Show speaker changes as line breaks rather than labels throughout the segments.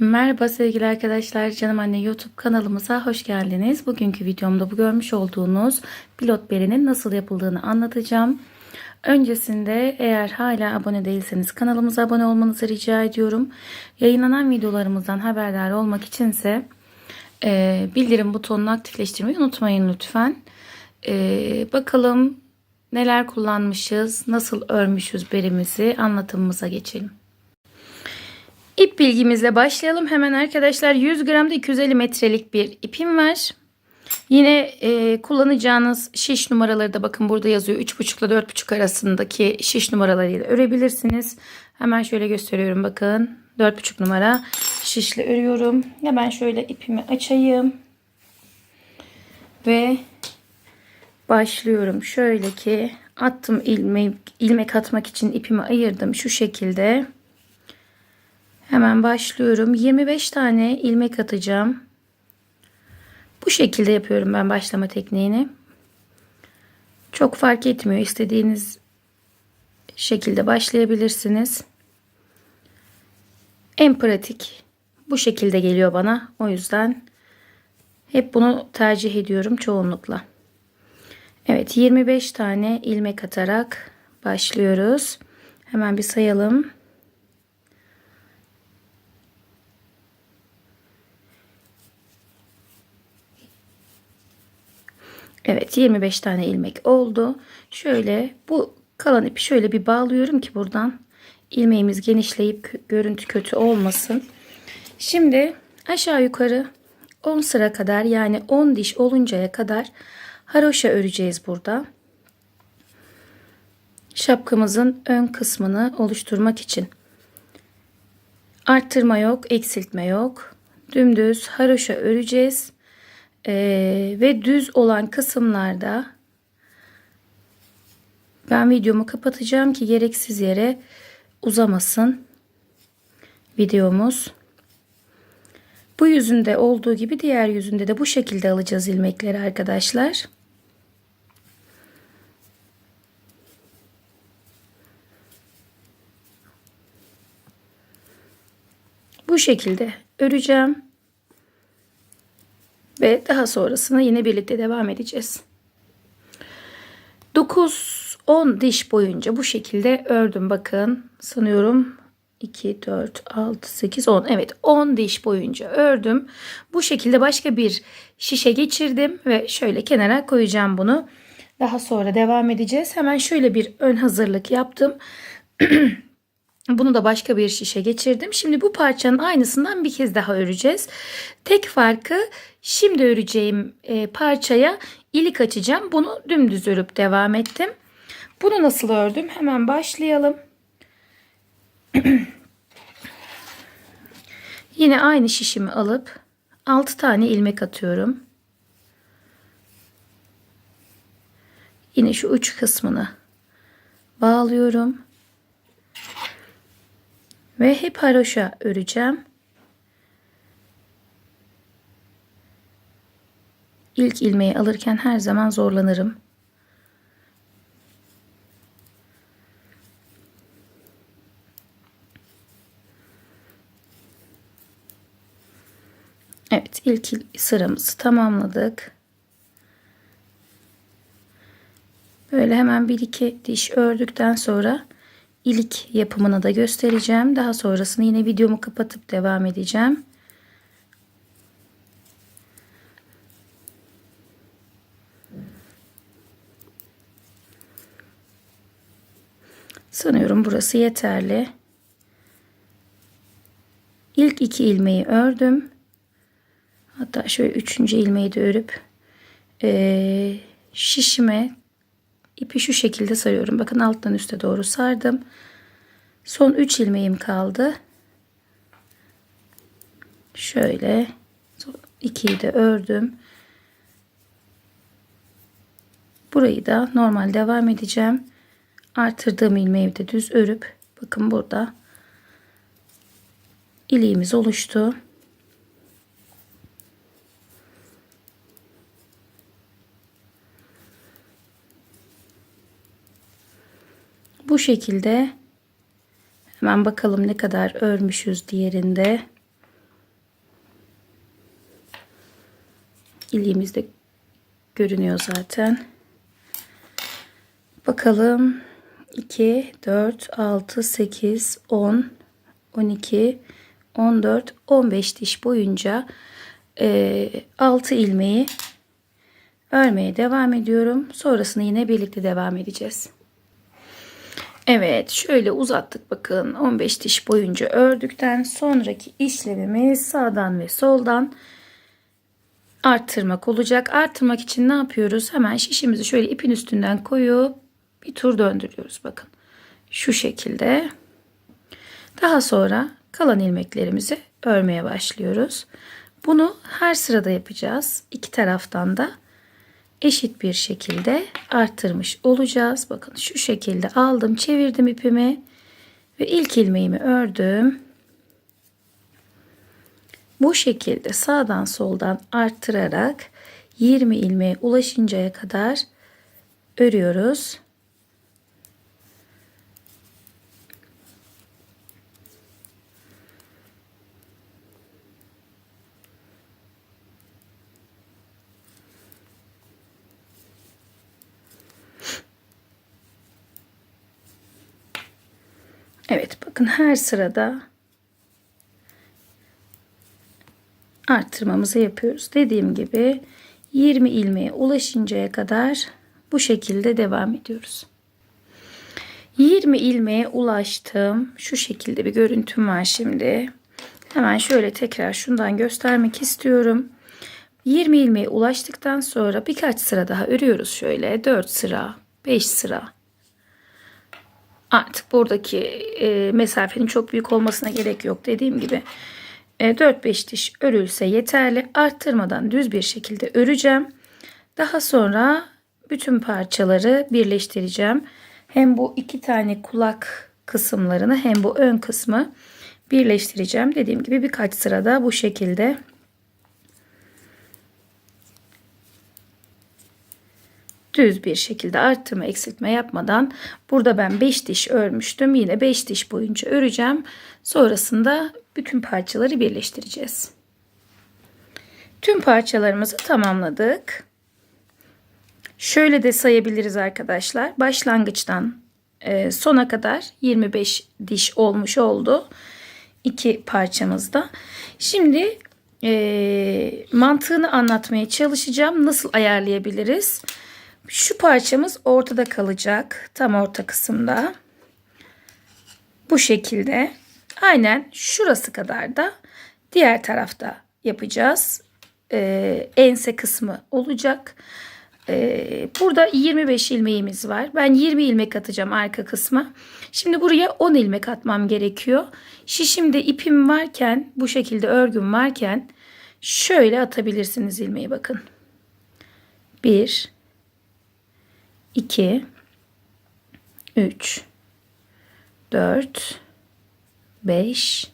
Merhaba sevgili arkadaşlar, Canım Anne YouTube kanalımıza hoş geldiniz. Bugünkü videomda bu görmüş olduğunuz pilot berinin nasıl yapıldığını anlatacağım. Öncesinde eğer hala abone değilseniz kanalımıza abone olmanızı rica ediyorum. Yayınlanan videolarımızdan haberdar olmak içinse e, bildirim butonunu aktifleştirmeyi unutmayın lütfen. E, bakalım neler kullanmışız, nasıl örmüşüz berimizi anlatımımıza geçelim. İp bilgimizle başlayalım hemen arkadaşlar. 100 gramda 250 metrelik bir ipim var. Yine e, kullanacağınız şiş numaraları da bakın burada yazıyor. 3,5 ile 4,5 arasındaki şiş numaralarıyla örebilirsiniz. Hemen şöyle gösteriyorum bakın. 4,5 numara şişle örüyorum. Ben şöyle ipimi açayım. Ve başlıyorum. Şöyle ki attım ilmek, ilmek atmak için ipimi ayırdım şu şekilde. Hemen başlıyorum. 25 tane ilmek atacağım. Bu şekilde yapıyorum ben başlama tekniğini. Çok fark etmiyor. İstediğiniz şekilde başlayabilirsiniz. En pratik bu şekilde geliyor bana. O yüzden hep bunu tercih ediyorum çoğunlukla. Evet 25 tane ilmek atarak başlıyoruz. Hemen bir sayalım. Evet 25 tane ilmek oldu. Şöyle bu kalan ipi şöyle bir bağlıyorum ki buradan ilmeğimiz genişleyip görüntü kötü olmasın. Şimdi aşağı yukarı 10 sıra kadar yani 10 diş oluncaya kadar haroşa öreceğiz burada. Şapkamızın ön kısmını oluşturmak için. Arttırma yok, eksiltme yok. Dümdüz haroşa öreceğiz. Ee, ve düz olan kısımlarda ben videomu kapatacağım ki gereksiz yere uzamasın videomuz. Bu yüzünde olduğu gibi diğer yüzünde de bu şekilde alacağız ilmekleri arkadaşlar. Bu şekilde öreceğim. Ve daha sonrasını yine birlikte devam edeceğiz. 9-10 diş boyunca bu şekilde ördüm. Bakın sanıyorum 2, 4, 6, 8, 10. Evet 10 diş boyunca ördüm. Bu şekilde başka bir şişe geçirdim ve şöyle kenara koyacağım bunu. Daha sonra devam edeceğiz. Hemen şöyle bir ön hazırlık yaptım. Bunu da başka bir şişe geçirdim. Şimdi bu parçanın aynısından bir kez daha öreceğiz. Tek farkı şimdi öreceğim e, parçaya ilik açacağım. Bunu dümdüz örüp devam ettim. Bunu nasıl ördüm? Hemen başlayalım. Yine aynı şişimi alıp 6 tane ilmek atıyorum. Yine şu uç kısmını bağlıyorum. Ve hep haroşa öreceğim. İlk ilmeği alırken her zaman zorlanırım. Evet ilk sıramızı tamamladık. Böyle hemen bir iki diş ördükten sonra ilik yapımını da göstereceğim. Daha sonrasında yine videomu kapatıp devam edeceğim. Sanıyorum burası yeterli. İlk iki ilmeği ördüm. Hatta şöyle üçüncü ilmeği de örüp e, şişime ipi şu şekilde sarıyorum. Bakın alttan üste doğru sardım. Son 3 ilmeğim kaldı. Şöyle 2'yi de ördüm. Burayı da normal devam edeceğim. Artırdığım ilmeği de düz örüp bakın burada iliğimiz oluştu. Bu şekilde hemen bakalım ne kadar örmüşüz diğerinde. İliğimiz de görünüyor zaten. Bakalım 2, 4, 6, 8, 10, 12, 14, 15 diş boyunca e, 6 ilmeği örmeye devam ediyorum. Sonrasını yine birlikte devam edeceğiz. Evet şöyle uzattık bakın 15 diş boyunca ördükten sonraki işlemimiz sağdan ve soldan arttırmak olacak. Arttırmak için ne yapıyoruz? Hemen şişimizi şöyle ipin üstünden koyup bir tur döndürüyoruz bakın. Şu şekilde. Daha sonra kalan ilmeklerimizi örmeye başlıyoruz. Bunu her sırada yapacağız. İki taraftan da eşit bir şekilde arttırmış olacağız. Bakın şu şekilde aldım, çevirdim ipimi ve ilk ilmeğimi ördüm. Bu şekilde sağdan soldan arttırarak 20 ilmeğe ulaşıncaya kadar örüyoruz. Evet bakın her sırada arttırmamızı yapıyoruz. Dediğim gibi 20 ilmeğe ulaşıncaya kadar bu şekilde devam ediyoruz. 20 ilmeğe ulaştım. Şu şekilde bir görüntüm var şimdi. Hemen şöyle tekrar şundan göstermek istiyorum. 20 ilmeğe ulaştıktan sonra birkaç sıra daha örüyoruz şöyle. 4 sıra, 5 sıra. Artık buradaki e, mesafenin çok büyük olmasına gerek yok. Dediğim gibi 4-5 e, diş örülse yeterli. Arttırmadan düz bir şekilde öreceğim. Daha sonra bütün parçaları birleştireceğim. Hem bu iki tane kulak kısımlarını hem bu ön kısmı birleştireceğim. Dediğim gibi birkaç sırada bu şekilde düz bir şekilde arttırma eksiltme yapmadan burada ben 5 diş örmüştüm. Yine 5 diş boyunca öreceğim. Sonrasında bütün parçaları birleştireceğiz. Tüm parçalarımızı tamamladık. Şöyle de sayabiliriz arkadaşlar. Başlangıçtan e, sona kadar 25 diş olmuş oldu. iki parçamızda. Şimdi e, mantığını anlatmaya çalışacağım. Nasıl ayarlayabiliriz? Şu parçamız ortada kalacak. Tam orta kısımda. Bu şekilde. Aynen şurası kadar da diğer tarafta yapacağız. Ee, ense kısmı olacak. Ee, burada 25 ilmeğimiz var. Ben 20 ilmek atacağım arka kısma. Şimdi buraya 10 ilmek atmam gerekiyor. Şişimde ipim varken bu şekilde örgüm varken şöyle atabilirsiniz ilmeği bakın. 1 2 3 4 5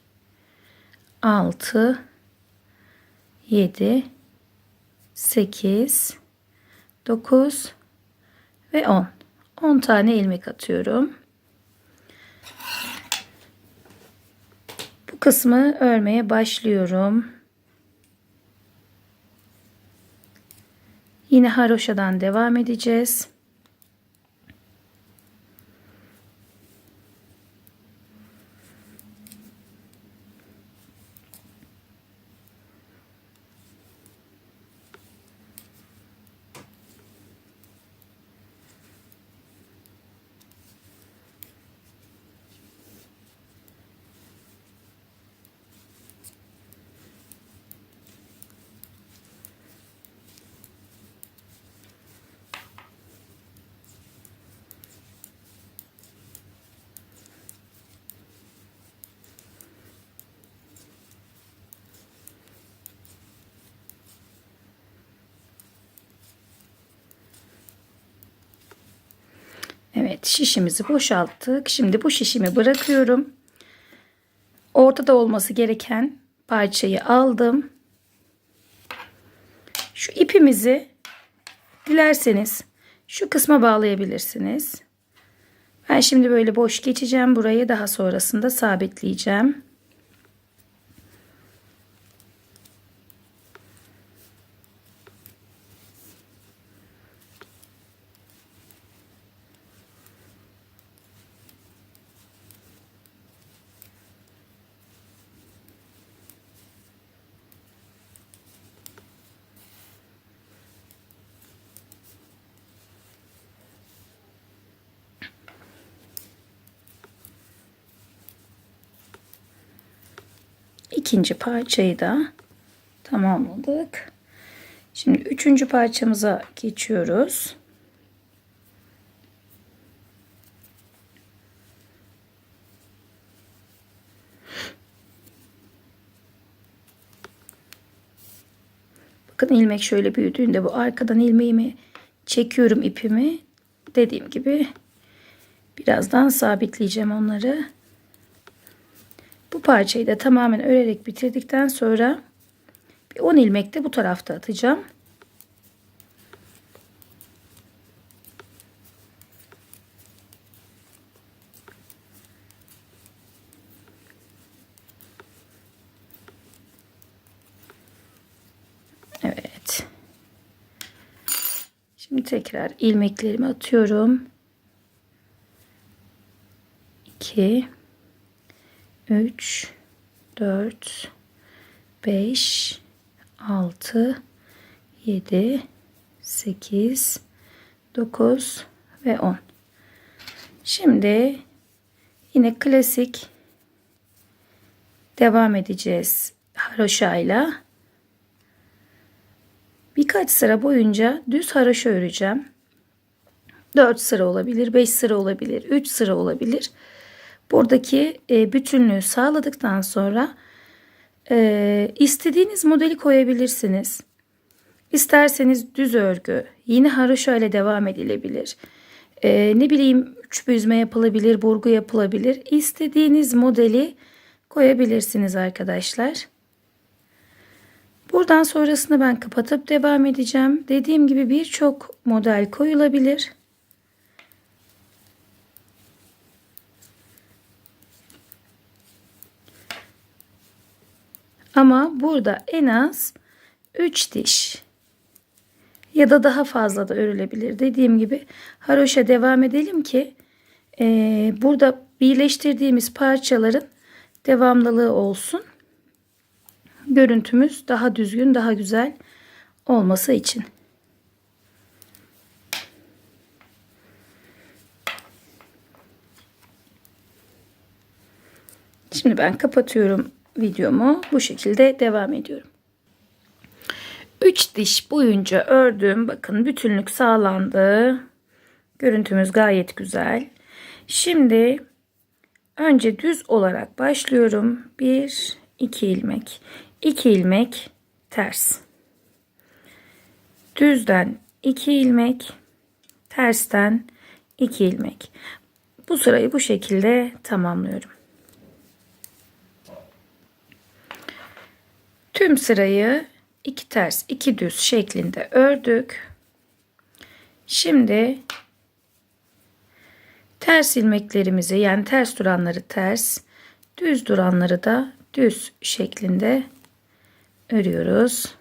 6 7 8 9 ve 10 10 tane ilmek atıyorum. Bu kısmı örmeye başlıyorum. Yine haroşadan devam edeceğiz Evet şişimizi boşalttık. Şimdi bu şişimi bırakıyorum. Ortada olması gereken parçayı aldım. Şu ipimizi dilerseniz şu kısma bağlayabilirsiniz. Ben şimdi böyle boş geçeceğim. Burayı daha sonrasında sabitleyeceğim. İkinci parçayı da tamamladık. Şimdi üçüncü parçamıza geçiyoruz. Bakın ilmek şöyle büyüdüğünde bu arkadan ilmeğimi çekiyorum ipimi. Dediğim gibi birazdan sabitleyeceğim onları. Parçayı da tamamen örerek bitirdikten sonra bir 10 ilmek de bu tarafta atacağım. Evet. Şimdi tekrar ilmeklerimi atıyorum. 2 3 4 5 6 7 8 9 ve 10 şimdi yine klasik devam edeceğiz haroşayla. Birkaç sıra boyunca düz haroşa öreceğim. 4 sıra olabilir 5 sıra olabilir 3 sıra olabilir buradaki e, bütünlüğü sağladıktan sonra e, istediğiniz modeli koyabilirsiniz. İsterseniz düz örgü, yine haroşa ile devam edilebilir. E, ne bileyim üç büzme yapılabilir, burgu yapılabilir. İstediğiniz modeli koyabilirsiniz arkadaşlar. Buradan sonrasını ben kapatıp devam edeceğim. Dediğim gibi birçok model koyulabilir. Ama burada en az 3 diş ya da daha fazla da örülebilir. Dediğim gibi haroşa devam edelim ki e, burada birleştirdiğimiz parçaların devamlılığı olsun. Görüntümüz daha düzgün, daha güzel olması için. Şimdi ben kapatıyorum videomu bu şekilde devam ediyorum. 3 diş boyunca ördüm. Bakın bütünlük sağlandı. Görüntümüz gayet güzel. Şimdi önce düz olarak başlıyorum. 1 2 ilmek. 2 ilmek ters. Düzden 2 ilmek, tersten 2 ilmek. Bu sırayı bu şekilde tamamlıyorum. Tüm sırayı iki ters iki düz şeklinde ördük. Şimdi ters ilmeklerimizi yani ters duranları ters, düz duranları da düz şeklinde örüyoruz.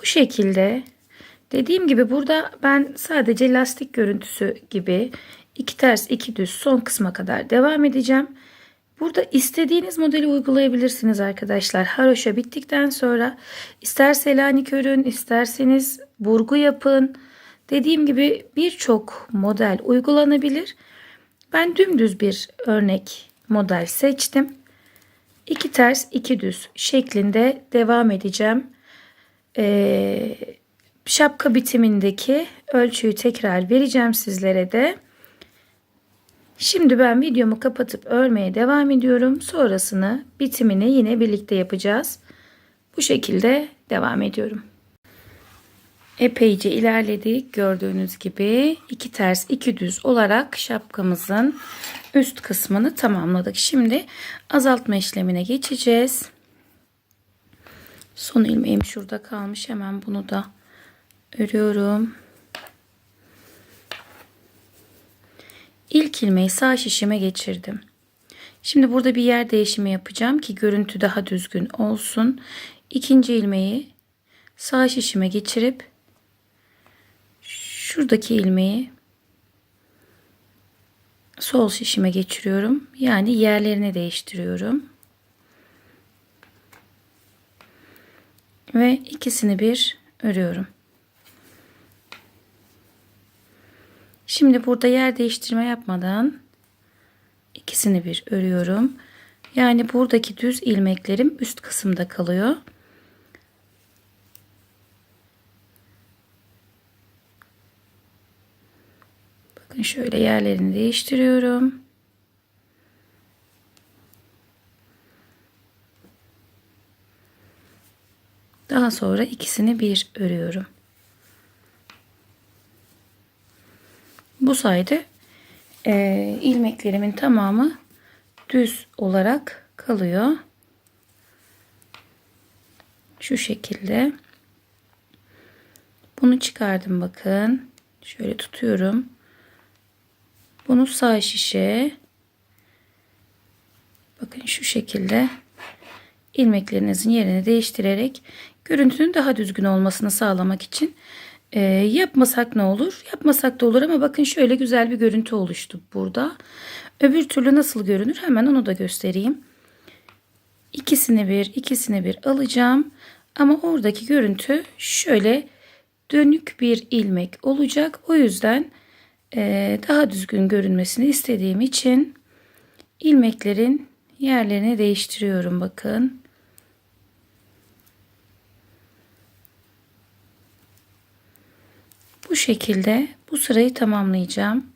Bu şekilde dediğim gibi burada ben sadece lastik görüntüsü gibi iki ters iki düz son kısma kadar devam edeceğim. Burada istediğiniz modeli uygulayabilirsiniz arkadaşlar. Haroşa bittikten sonra ister selanik örün, isterseniz burgu yapın. Dediğim gibi birçok model uygulanabilir. Ben dümdüz bir örnek model seçtim. İki ters, iki düz şeklinde devam edeceğim. Ee, şapka bitimindeki ölçüyü tekrar vereceğim sizlere de. Şimdi ben videomu kapatıp örmeye devam ediyorum. Sonrasını bitimini yine birlikte yapacağız. Bu şekilde devam ediyorum. Epeyce ilerledik. Gördüğünüz gibi iki ters iki düz olarak şapkamızın üst kısmını tamamladık. Şimdi azaltma işlemine geçeceğiz. Son ilmeğim şurada kalmış. Hemen bunu da örüyorum. İlk ilmeği sağ şişime geçirdim. Şimdi burada bir yer değişimi yapacağım ki görüntü daha düzgün olsun. İkinci ilmeği sağ şişime geçirip şuradaki ilmeği sol şişime geçiriyorum. Yani yerlerini değiştiriyorum. Ve ikisini bir örüyorum. Şimdi burada yer değiştirme yapmadan ikisini bir örüyorum. Yani buradaki düz ilmeklerim üst kısımda kalıyor. Bakın şöyle yerlerini değiştiriyorum. Daha sonra ikisini bir örüyorum. Bu sayede e, ilmeklerimin tamamı düz olarak kalıyor. Şu şekilde. Bunu çıkardım bakın. Şöyle tutuyorum. Bunu sağ şişe bakın şu şekilde ilmeklerinizin yerini değiştirerek görüntünün daha düzgün olmasını sağlamak için e, yapmasak ne olur? Yapmasak da olur ama bakın şöyle güzel bir görüntü oluştu burada. Öbür türlü nasıl görünür? Hemen onu da göstereyim. İkisini bir, ikisini bir alacağım. Ama oradaki görüntü şöyle dönük bir ilmek olacak. O yüzden e, daha düzgün görünmesini istediğim için ilmeklerin yerlerini değiştiriyorum bakın. Bu şekilde bu sırayı tamamlayacağım.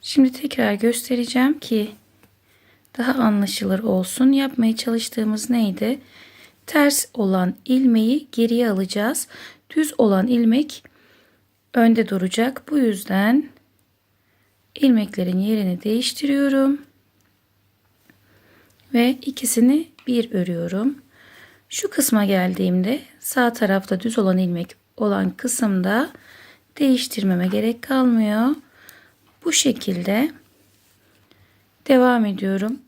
Şimdi tekrar göstereceğim ki daha anlaşılır olsun. Yapmaya çalıştığımız neydi? Ters olan ilmeği geriye alacağız. Düz olan ilmek önde duracak. Bu yüzden ilmeklerin yerini değiştiriyorum. Ve ikisini bir örüyorum. Şu kısma geldiğimde sağ tarafta düz olan ilmek olan kısımda değiştirmeme gerek kalmıyor. Bu şekilde devam ediyorum.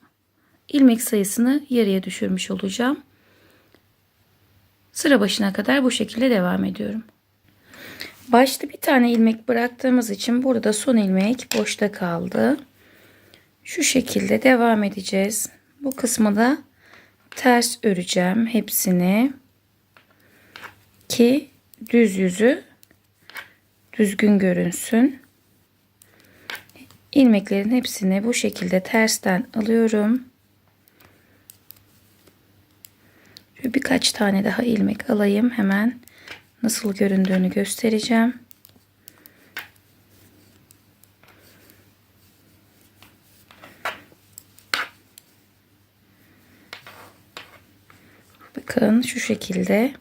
İlmek sayısını yarıya düşürmüş olacağım. Sıra başına kadar bu şekilde devam ediyorum. Başta bir tane ilmek bıraktığımız için burada son ilmek boşta kaldı. Şu şekilde devam edeceğiz. Bu kısmı da ters öreceğim hepsini ki düz yüzü düzgün görünsün. İlmeklerin hepsini bu şekilde tersten alıyorum. Şöyle birkaç tane daha ilmek alayım hemen nasıl göründüğünü göstereceğim. Bakın şu şekilde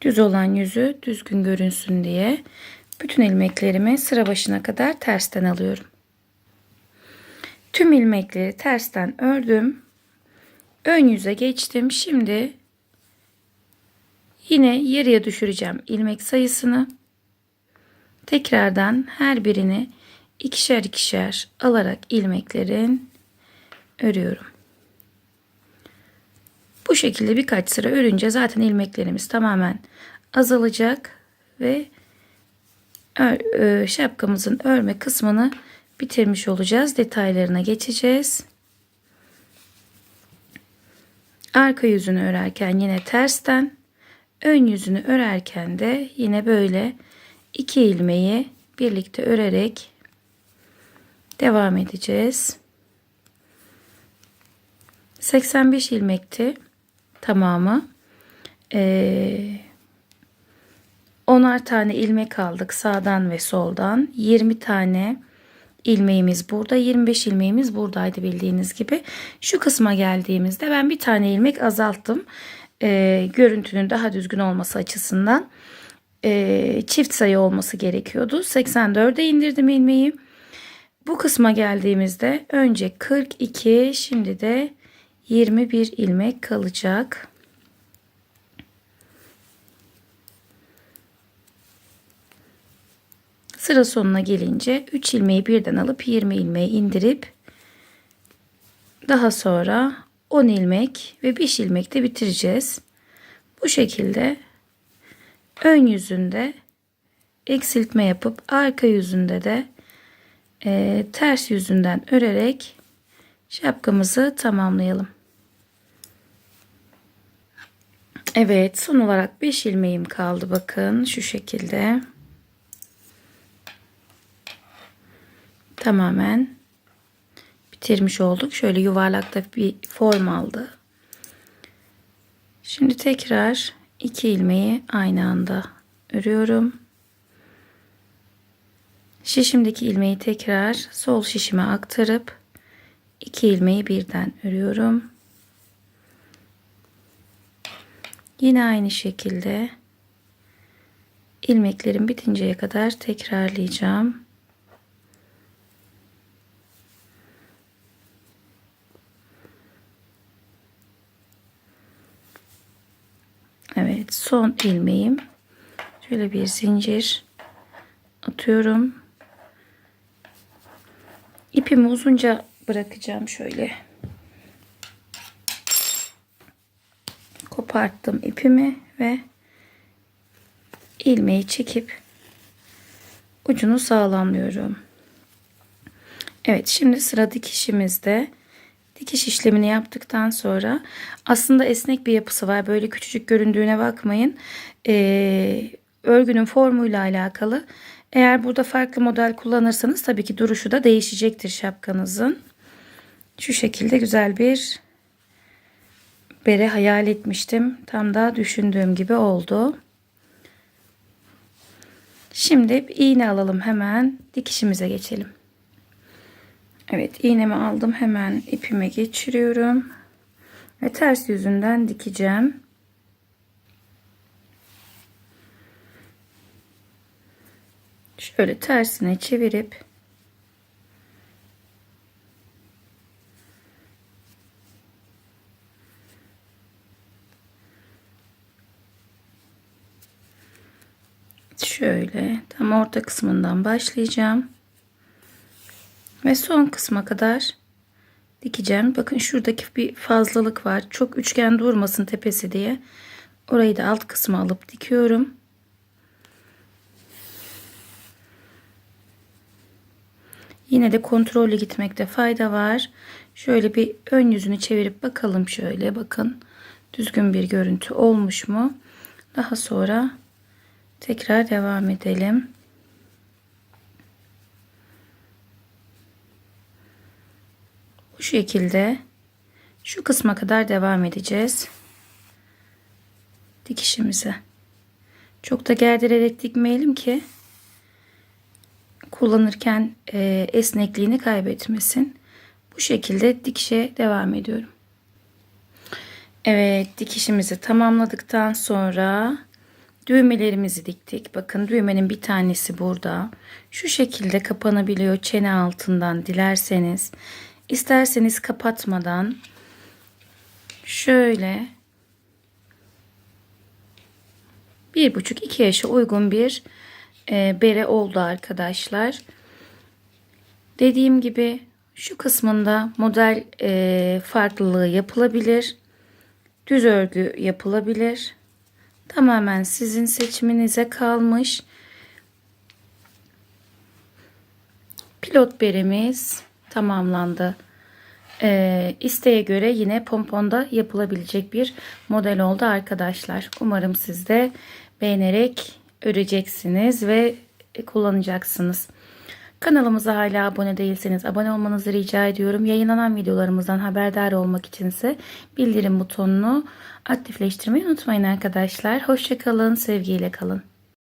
düz olan yüzü düzgün görünsün diye bütün ilmeklerimi sıra başına kadar tersten alıyorum. Tüm ilmekleri tersten ördüm. Ön yüze geçtim. Şimdi yine yarıya düşüreceğim ilmek sayısını. Tekrardan her birini ikişer ikişer alarak ilmeklerin örüyorum. Bu şekilde birkaç sıra örünce zaten ilmeklerimiz tamamen azalacak ve şapkamızın örme kısmını bitirmiş olacağız. Detaylarına geçeceğiz. Arka yüzünü örerken yine tersten, ön yüzünü örerken de yine böyle iki ilmeği birlikte örerek devam edeceğiz. 85 ilmekti tamamı. Ee, onar tane ilmek aldık sağdan ve soldan. 20 tane ilmeğimiz burada. 25 ilmeğimiz buradaydı bildiğiniz gibi. Şu kısma geldiğimizde ben bir tane ilmek azalttım. Ee, görüntünün daha düzgün olması açısından. Ee, çift sayı olması gerekiyordu. 84'e indirdim ilmeği. Bu kısma geldiğimizde önce 42 şimdi de 21 ilmek kalacak. Sıra sonuna gelince 3 ilmeği birden alıp 20 ilmeği indirip daha sonra 10 ilmek ve 5 ilmek de bitireceğiz. Bu şekilde ön yüzünde eksiltme yapıp arka yüzünde de e, ters yüzünden örerek şapkamızı tamamlayalım. Evet son olarak 5 ilmeğim kaldı bakın şu şekilde. tamamen bitirmiş olduk. Şöyle yuvarlakta bir form aldı. Şimdi tekrar iki ilmeği aynı anda örüyorum. Şişimdeki ilmeği tekrar sol şişime aktarıp iki ilmeği birden örüyorum. Yine aynı şekilde ilmeklerim bitinceye kadar tekrarlayacağım. Evet son ilmeğim. Şöyle bir zincir atıyorum. İpimi uzunca bırakacağım şöyle koparttım ipimi ve ilmeği çekip ucunu sağlamlıyorum Evet şimdi sıra dikişimizde Dikiş işlemini yaptıktan sonra aslında esnek bir yapısı var. Böyle küçücük göründüğüne bakmayın. Ee, örgünün formuyla alakalı. Eğer burada farklı model kullanırsanız tabii ki duruşu da değişecektir şapkanızın. Şu şekilde güzel bir bere hayal etmiştim. Tam da düşündüğüm gibi oldu. Şimdi iğne alalım hemen dikişimize geçelim. Evet iğnemi aldım hemen ipime geçiriyorum ve ters yüzünden dikeceğim. Şöyle tersine çevirip şöyle tam orta kısmından başlayacağım. Ve son kısma kadar dikeceğim. Bakın şuradaki bir fazlalık var. Çok üçgen durmasın tepesi diye. Orayı da alt kısma alıp dikiyorum. Yine de kontrollü gitmekte fayda var. Şöyle bir ön yüzünü çevirip bakalım şöyle bakın. Düzgün bir görüntü olmuş mu? Daha sonra tekrar devam edelim. Bu şekilde şu kısma kadar devam edeceğiz. Dikişimize. Çok da gerdirerek dikmeyelim ki kullanırken e, esnekliğini kaybetmesin. Bu şekilde dikişe devam ediyorum. Evet dikişimizi tamamladıktan sonra düğmelerimizi diktik. Bakın düğmenin bir tanesi burada. Şu şekilde kapanabiliyor çene altından dilerseniz. İsterseniz kapatmadan şöyle bir buçuk iki yaşa uygun bir e, bere oldu arkadaşlar. Dediğim gibi şu kısmında model e, farklılığı yapılabilir. Düz örgü yapılabilir. Tamamen sizin seçiminize kalmış. Pilot beremiz tamamlandı. Ee, isteğe göre yine pomponda yapılabilecek bir model oldu arkadaşlar. Umarım siz de beğenerek öreceksiniz ve kullanacaksınız. Kanalımıza hala abone değilseniz abone olmanızı rica ediyorum. Yayınlanan videolarımızdan haberdar olmak içinse bildirim butonunu aktifleştirmeyi unutmayın arkadaşlar. Hoşçakalın, sevgiyle kalın.